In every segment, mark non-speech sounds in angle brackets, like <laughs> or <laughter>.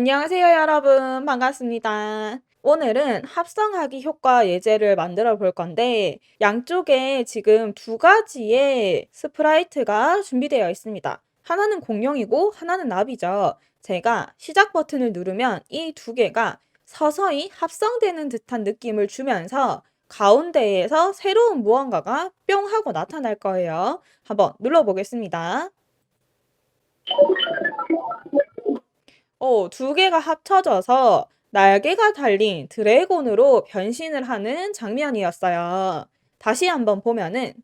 안녕하세요, 여러분. 반갑습니다. 오늘은 합성하기 효과 예제를 만들어 볼 건데, 양쪽에 지금 두 가지의 스프라이트가 준비되어 있습니다. 하나는 공룡이고, 하나는 나비죠. 제가 시작 버튼을 누르면 이 두 개가 서서히 합성되는 듯한 느낌을 주면서 가운데에서 새로운 무언가가 뿅 하고 나타날 거예요. 한번 눌러보겠습니다. 어, 두 개가 합쳐져서 날개가 달린 드래곤으로 변신을 하는 장면이었어요. 다시 한번 보면은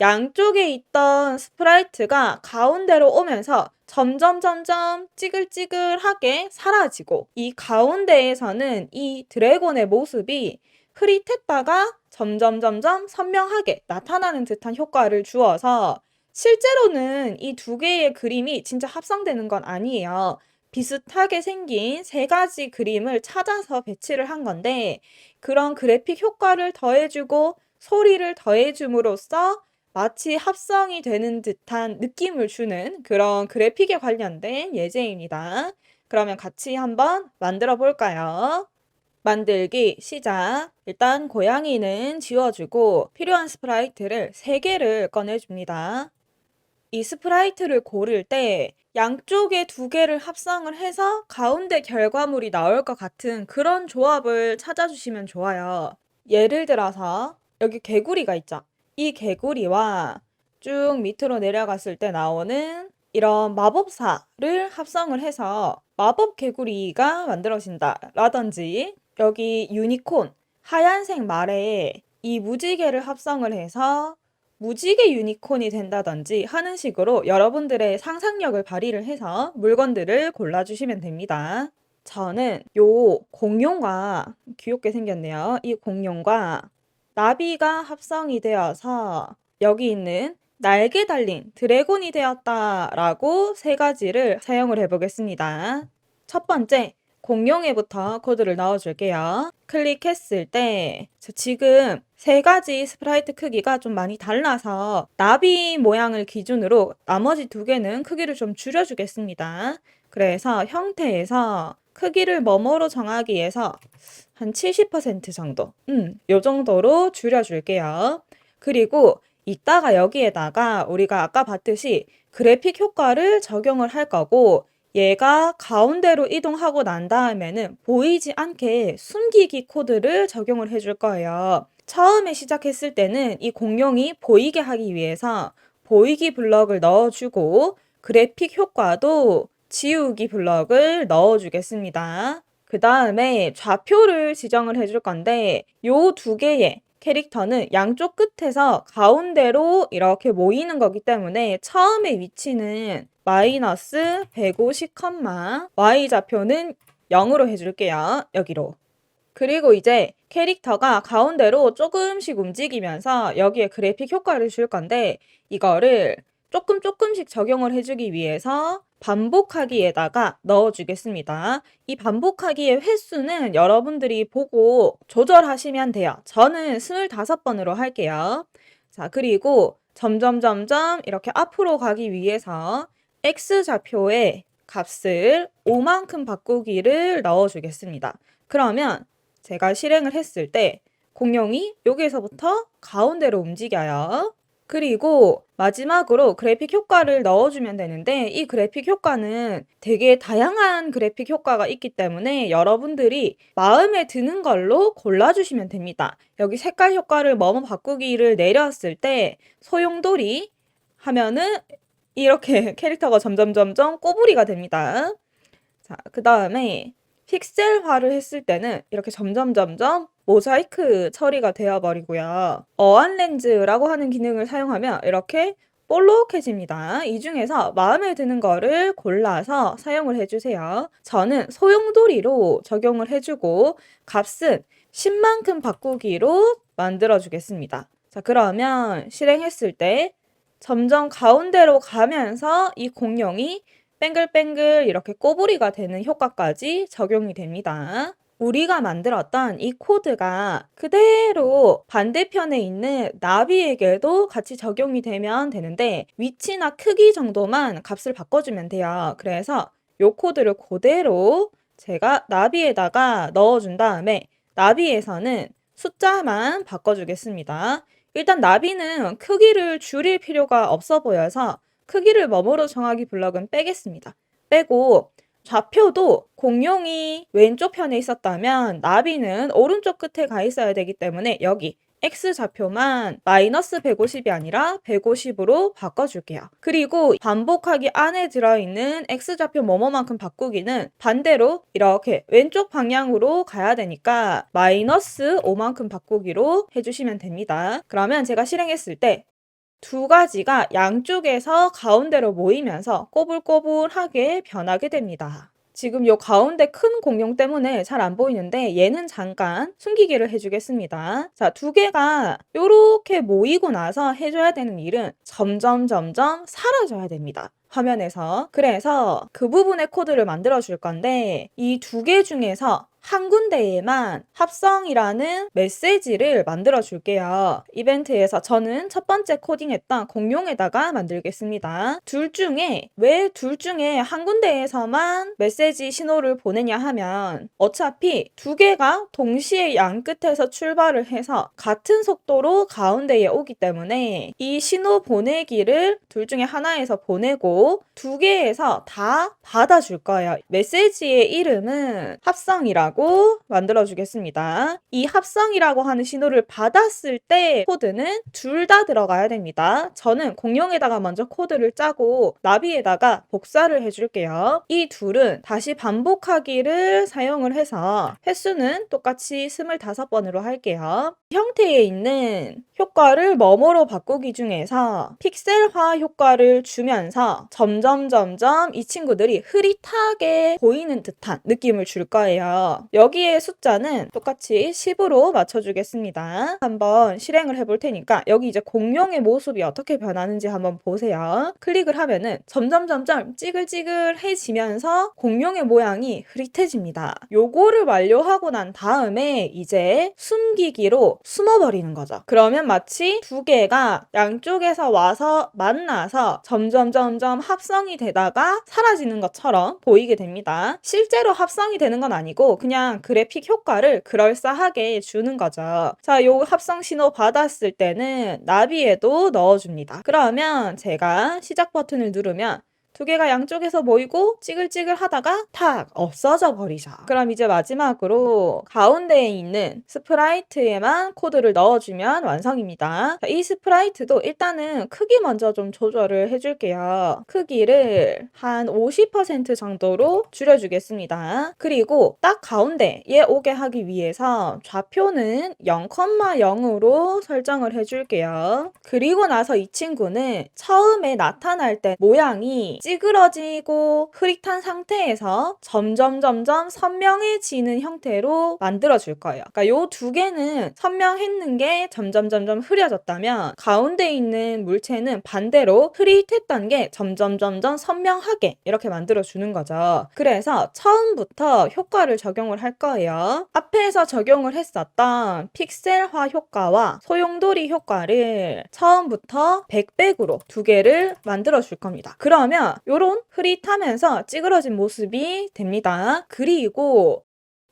양쪽에 있던 스프라이트가 가운데로 오면서 점점 점점 찌글찌글하게 사라지고 이 가운데에서는 이 드래곤의 모습이 흐릿했다가 점점 점점 선명하게 나타나는 듯한 효과를 주어서 실제로는 이 두 개의 그림이 진짜 합성되는 건 아니에요. 비슷하게 생긴 세 가지 그림을 찾아서 배치를 한 건데 그런 그래픽 효과를 더해주고 소리를 더해줌으로써 마치 합성이 되는 듯한 느낌을 주는 그런 그래픽에 관련된 예제입니다. 그러면 같이 한번 만들어 볼까요? 만들기 시작. 일단 고양이는 지워주고 필요한 스프라이트를 3개를 꺼내줍니다. 이 스프라이트를 고를 때 양쪽에 두 개를 합성을 해서 가운데 결과물이 나올 것 같은 그런 조합을 찾아주시면 좋아요. 예를 들어서 여기 개구리가 있죠. 이 개구리와 쭉 밑으로 내려갔을 때 나오는 이런 마법사를 합성을 해서 마법 개구리가 만들어진다. 라든지 여기 유니콘 하얀색 말에 이 무지개를 합성을 해서 무지개 유니콘이 된다든지 하는 식으로 여러분들의 상상력을 발휘를 해서 물건들을 골라주시면 됩니다. 저는 요 공룡과 귀엽게 생겼네요. 이 공룡과 나비가 합성이 되어서 여기 있는 날개 달린 드래곤이 되었다라고 세 가지를 사용을 해보겠습니다. 첫 번째, 공룡에부터 코드를 넣어줄게요. 클릭했을 때 지금 세 가지 스프라이트 크기가 좀 많이 달라서 나비 모양을 기준으로 나머지 두 개는 크기를 좀 줄여주겠습니다. 그래서 형태에서 크기를 뭐뭐로 정하기 위해서 한 70% 정도, 음, 요 정도로 줄여줄게요. 그리고 이따가 여기에다가 우리가 아까 봤듯이 그래픽 효과를 적용을 할 거고 얘가 가운데로 이동하고 난 다음에는 보이지 않게 숨기기 코드를 적용을 해줄 거예요. 처음에 시작했을 때는 이 공룡이 보이게 하기 위해서 보이기 블럭을 넣어주고 그래픽 효과도 지우기 블럭을 넣어주겠습니다. 그 다음에 좌표를 지정을 해줄 건데 요 두 개의 캐릭터는 양쪽 끝에서 가운데로 이렇게 모이는 거기 때문에 처음에 위치는 마이너스 150, y좌표는 0으로 해줄게요. 여기로. 그리고 이제 캐릭터가 가운데로 조금씩 움직이면서 여기에 그래픽 효과를 줄 건데 이거를 조금 조금씩 적용을 해주기 위해서 반복하기에다가 넣어주겠습니다. 이 반복하기의 횟수는 여러분들이 보고 조절하시면 돼요. 저는 25번으로 할게요. 자, 그리고 점점 점점 이렇게 앞으로 가기 위해서 x좌표의 값을 5만큼 바꾸기를 넣어주겠습니다. 그러면 제가 실행을 했을 때 공룡이 여기에서부터 가운데로 움직여요. 그리고 마지막으로 그래픽 효과를 넣어주면 되는데 이 그래픽 효과는 되게 다양한 그래픽 효과가 있기 때문에 여러분들이 마음에 드는 걸로 골라주시면 됩니다. 여기 색깔 효과를 뭐뭐 바꾸기를 내렸을 때 소용돌이 하면은 이렇게 <laughs> 캐릭터가 점점 점점 꼬부리가 됩니다. 자, 그 다음에 픽셀화를 했을 때는 이렇게 점점 점점 모자이크 처리가 되어버리고요. 어안 렌즈라고 하는 기능을 사용하면 이렇게 볼록해집니다. 이 중에서 마음에 드는 거를 골라서 사용을 해주세요. 저는 소용돌이로 적용을 해주고 값은 10만큼 바꾸기로 만들어 주겠습니다. 자, 그러면 실행했을 때 점점 가운데로 가면서 이 공룡이 뱅글뱅글 이렇게 꼬부리가 되는 효과까지 적용이 됩니다. 우리가 만들었던 이 코드가 그대로 반대편에 있는 나비에게도 같이 적용이 되면 되는데 위치나 크기 정도만 값을 바꿔주면 돼요. 그래서 요 코드를 그대로 제가 나비에다가 넣어준 다음에 나비에서는 숫자만 바꿔주겠습니다. 일단 나비는 크기를 줄일 필요가 없어 보여서 크기를 뭐뭐로 정하기 블럭은 빼겠습니다. 빼고 좌표도 공룡이 왼쪽 편에 있었다면 나비는 오른쪽 끝에 가 있어야 되기 때문에 여기 X 좌표만 마이너스 150이 아니라 150으로 바꿔줄게요. 그리고 반복하기 안에 들어있는 X 좌표 뭐뭐만큼 바꾸기는 반대로 이렇게 왼쪽 방향으로 가야 되니까 마이너스 5만큼 바꾸기로 해주시면 됩니다. 그러면 제가 실행했을 때 두 가지가 양쪽에서 가운데로 모이면서 꼬불꼬불하게 변하게 됩니다. 지금 요 가운데 큰 공룡 때문에 잘 안 보이는데 얘는 잠깐 숨기기를 해주겠습니다. 자, 두 개가 요렇게 모이고 나서 해줘야 되는 일은 점점 점점 사라져야 됩니다. 화면에서. 그래서 그 부분의 코드를 만들어 줄 건데 이 두 개 중에서 한 군데에만 합성이라는 메시지를 만들어 줄게요. 이벤트에서 저는 첫 번째 코딩했던 공룡에다가 만들겠습니다. 둘 중에 왜 둘 중에 한 군데에서만 메시지 신호를 보내냐 하면 어차피 두 개가 동시에 양 끝에서 출발을 해서 같은 속도로 가운데에 오기 때문에 이 신호 보내기를 둘 중에 하나에서 보내고 두 개에서 다 받아줄 거예요. 메시지의 이름은 합성이라고 합성이 라고 만들어 주겠습니다. 이 합성이라고 하는 신호를 받았을 때 코드는 둘 다 들어가야 됩니다. 저는 공룡에다가 먼저 코드를 짜고 나비에다가 복사를 해줄게요. 이 둘은 다시 반복하기를 사용을 해서 횟수는 똑같이 25번으로 할게요. 형태에 있는 효과를 뭐뭐로 바꾸기 중에서 픽셀화 효과를 주면서 점점 점점 이 친구들이 흐릿하게 보이는 듯한 느낌을 줄 거예요. 여기에 숫자는 똑같이 10으로 맞춰주겠습니다. 한번 실행을 해볼 테니까 여기 이제 공룡의 모습이 어떻게 변하는지 한번 보세요. 클릭을 하면은 점점 점점 찌글찌글해지면서 공룡의 모양이 흐릿해집니다. 요거를 완료하고 난 다음에 이제 숨기기로 숨어버리는 거죠. 그러면 마치 두 개가 양쪽에서 와서 만나서 점점 점점 합성이 되다가 사라지는 것처럼 보이게 됩니다. 실제로 합성이 되는 건 아니고 그냥 그래픽 효과를 그럴싸하게 주는 거죠. 자, 요 합성 신호 받았을 때는 나비에도 넣어줍니다. 그러면 제가 시작 버튼을 누르면 두 개가 양쪽에서 모이고 찌글찌글 하다가 탁 없어져 버리죠. 그럼 이제 마지막으로 가운데에 있는 스프라이트에만 코드를 넣어주면 완성입니다. 자, 이 스프라이트도 일단은 크기 먼저 좀 조절을 해줄게요. 크기를 한 50% 정도로 줄여주겠습니다. 그리고 딱 가운데에 오게 하기 위해서 좌표는 0,0으로 설정을 해줄게요. 그리고 나서 이 친구는 처음에 나타날 때 모양이 찌그러지고 흐릿한 상태에서 점점 점점 선명해지는 형태로 만들어 줄 거예요. 그러니까 요 두 개는 선명했는 게 점점 점점 흐려졌다면 가운데 있는 물체는 반대로 흐릿했던 게 점점 점점 선명하게 이렇게 만들어 주는 거죠. 그래서 처음부터 효과를 적용을 할 거예요. 앞에서 적용을 했었던 픽셀화 효과와 소용돌이 효과를 처음부터 100백으로 두 개를 만들어 줄 겁니다. 그러면 요런 흐릿하면서 찌그러진 모습이 됩니다. 그리고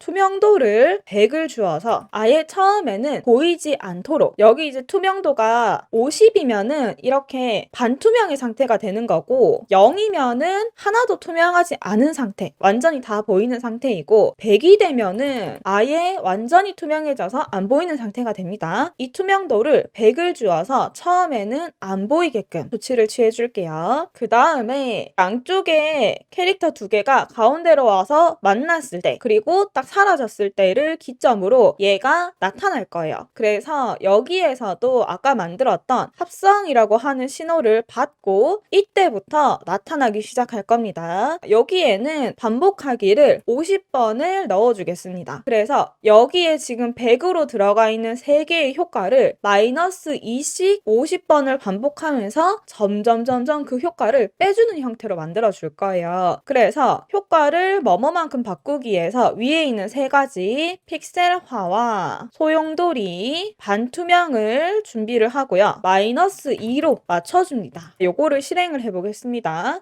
투명도를 100을 주어서 아예 처음에는 보이지 않도록 여기 이제 투명도가 50이면은 이렇게 반투명의 상태가 되는 거고 0이면은 하나도 투명하지 않은 상태 완전히 다 보이는 상태이고 100이 되면은 아예 완전히 투명해져서 안 보이는 상태가 됩니다. 이 투명도를 100을 주어서 처음에는 안 보이게끔 조치를 취해 줄게요. 그 다음에 양쪽에 캐릭터 두 개가 가운데로 와서 만났을 때 그리고 딱 사라졌을 때를 기점으로 얘가 나타날 거예요. 그래서 여기에서도 아까 만들었던 합성이라고 하는 신호를 받고 이때부터 나타나기 시작할 겁니다. 여기에는 반복하기를 50번을 넣어주겠습니다. 그래서 여기에 지금 100으로 들어가 있는 3개의 효과를 마이너스 2씩 50번을 반복하면서 점점 점점 그 효과를 빼주는 형태로 만들어 줄 거예요. 그래서 효과를 뭐뭐만큼 바꾸기 위해서 위에 있는 세 가지 픽셀화와 소용돌이, 반투명을 준비를 하고요. 마이너스 2로 맞춰줍니다. 요거를 실행을 해보겠습니다.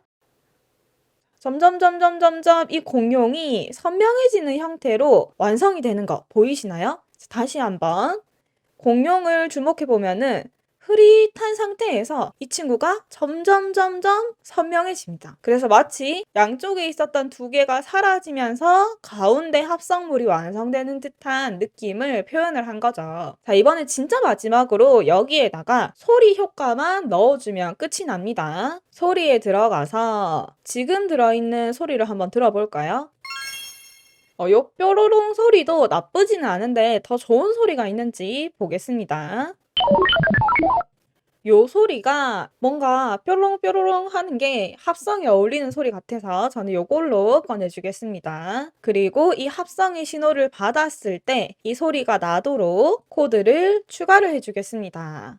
점점 점점 점점 이 공룡이 선명해지는 형태로 완성이 되는 거 보이시나요? 다시 한번 공룡을 주목해 보면은 흐릿한 상태에서 이 친구가 점점 점점 선명해집니다. 그래서 마치 양쪽에 있었던 두 개가 사라지면서 가운데 합성물이 완성되는 듯한 느낌을 표현을 한 거죠. 자, 이번에 진짜 마지막으로 여기에다가 소리 효과만 넣어주면 끝이 납니다. 소리에 들어가서 지금 들어있는 소리를 한번 들어볼까요? 어, 요 뾰로롱 소리도 나쁘지는 않은데 더 좋은 소리가 있는지 보겠습니다. 요 소리가 뭔가 뾰롱뾰로롱 하는 게 합성에 어울리는 소리 같아서 저는 요걸로 꺼내주겠습니다. 그리고 이 합성의 신호를 받았을 때 이 소리가 나도록 코드를 추가를 해주겠습니다.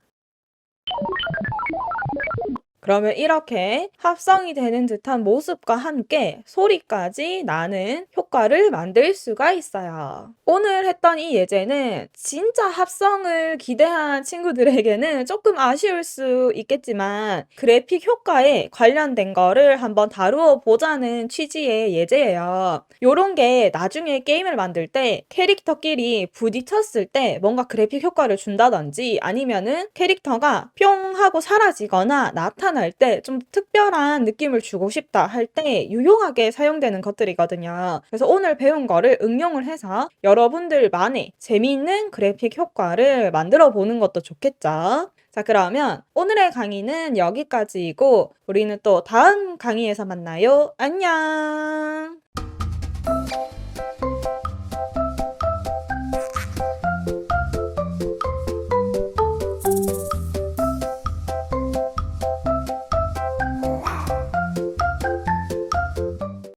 그러면 이렇게 합성이 되는 듯한 모습과 함께 소리까지 나는 효과를 만들 수가 있어요. 오늘 했던 이 예제는 진짜 합성을 기대한 친구들에게는 조금 아쉬울 수 있겠지만 그래픽 효과에 관련된 거를 한번 다루어 보자는 취지의 예제예요. 요런 게 나중에 게임을 만들 때 캐릭터끼리 부딪혔을 때 뭔가 그래픽 효과를 준다든지 아니면은 캐릭터가 뿅 하고 사라지거나 나타 날때좀 특별한 느낌을 주고 싶다 할 때 유용하게 사용되는 것들이거든요. 그래서 오늘 배운 거를 응용을 해서 여러분들만의 재미있는 그래픽 효과를 만들어 보는 것도 좋겠죠. 자, 그러면 오늘의 강의는 여기까지이고 우리는 또 다음 강의에서 만나요. 안녕!